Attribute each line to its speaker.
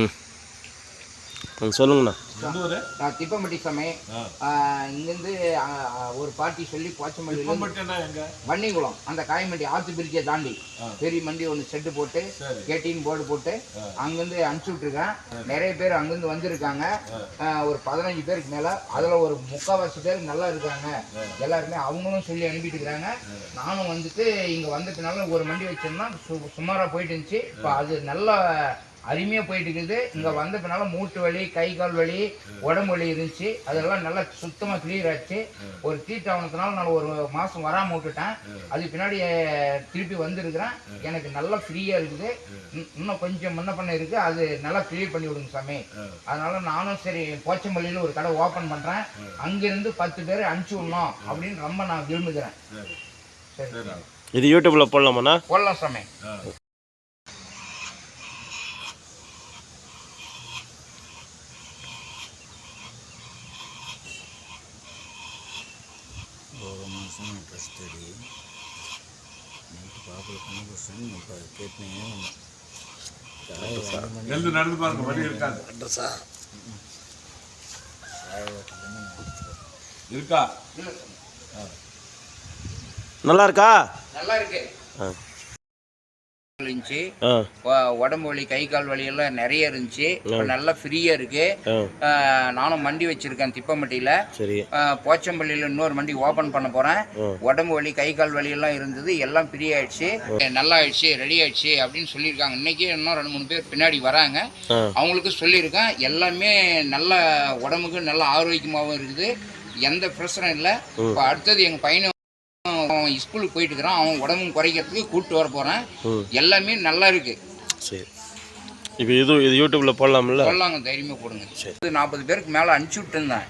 Speaker 1: ம். ம் சொல்லுங்கண்ணா.
Speaker 2: திப்பம்பட்டி சமை. இங்கேருந்து ஒரு பாட்டி சொல்லி போச்சமல்லியில வன்னிகுளம் அந்த காய்மண்டி ஆத்து பிரிட்ஜை தாண்டி. பெரிய மண்டி ஒன்று செட்டு போட்டு. கேட்டின்னு போர்டு போட்டு அங்கேருந்து அனுப்பிச்சி விட்ருக்கேன் நிறைய பேர் அங்கேருந்து வந்திருக்காங்க. ஒரு பதினஞ்சு பேருக்கு மேலே அதில் ஒரு முக்கால்வாசி பேர் நல்லா இருக்காங்க. எல்லாருமே அவங்களும் சொல்லி அனுப்பிட்டு இருக்கிறாங்க நானும் வந்துட்டு இங்கே வந்ததுனால ஒரு மண்டி வச்சோம்னா சு சுமாராக போயிட்டு இருந்துச்சு. இப்போ அது நல்லா அருமையாக போயிட்டு இருக்குது. இங்கே வந்த பின்னால மூட்டு வலி கை கால் வலி உடம்பு வலி இருந்துச்சு. அதெல்லாம் நல்லா சுத்தமாக கிளியர் ஆச்சு. ஒரு தீட்டாவணத்தினால நான் ஒரு மாதம் வராமல் விட்டுட்டேன். அதுக்கு பின்னாடி திருப்பி வந்திருக்கிறேன். எனக்கு நல்லா ஃப்ரீயாக இருக்குது. இன்- இன்னும் கொஞ்சம் முன்ன பண்ண இருக்குது அது நல்லா கிளியர் பண்ணி விடுங்க சாமி. அதனால நானும் சரி போச்சம்பள்ளியில் ஒரு கடை ஓப்பன் பண்ணுறேன் அங்கேருந்து பத்து பேர் அனுப்பிச்சி விடணும் அப்படின்னு ரொம்ப நான் விரும்புகிறேன்.
Speaker 3: சரி.
Speaker 1: இது யூடியூப்பில் போடலாமாண்ணா?
Speaker 2: போடலாம் சாமி.
Speaker 4: நைட்டு பாப்பா பண்ண கொஸ்டின் இப்போ கேட்டீங்க
Speaker 3: எழுந்து நடந்து பாருங்க வழி இருக்காது
Speaker 4: அட்ரஸா?
Speaker 3: இருக்கா?
Speaker 1: நல்லா இருக்கா?
Speaker 2: நல்லா இருக்கு
Speaker 1: ஆ.
Speaker 2: இருந்துச்சு. உடம்பு வலி கை கால் வலி எல்லாம் நிறைய இருந்துச்சு. நல்லா ஃப்ரீயாக இருக்கு. நானும் மண்டி வச்சிருக்கேன் திப்பம்பட்டியில்.
Speaker 1: சரி.
Speaker 2: போச்சம்பள்ளியில் இன்னொரு மண்டி ஓப்பன் பண்ண போகிறேன் உடம்பு வலி கை கால் வலி எல்லாம் இருந்தது. எல்லாம் ஃப்ரீ ஆயிடுச்சு. நல்லா ஆயிடுச்சு ரெடி ஆயிடுச்சு அப்படின்னு சொல்லியிருக்காங்க. இன்னைக்கு இன்னும் ரெண்டு மூணு பேர் பின்னாடி வராங்க. அவங்களுக்கு சொல்லியிருக்கேன். எல்லாமே நல்ல உடம்புக்கு நல்ல ஆரோக்கியமாகவும் இருக்குது. எந்த பிரச்சனையும் இல்லை. இப்போ அடுத்தது எங்கள் பையனை அவன் ஸ்கூலுக்கு போயிட்டு இருக்கிறான் அவன் உடம்பு குறைக்கிறதுக்கு கூப்பிட்டு வர போகிறேன் எல்லாமே நல்லா இருக்கு.
Speaker 1: சரி. இப்போ இது இது யூடியூப்பில் போடலாம்ல?
Speaker 2: சொல்லாங்க தைரியமாக போடுங்க. நாற்பது பேருக்கு மேலே அனுப்பிச்சி விட்டுருந்தேன்.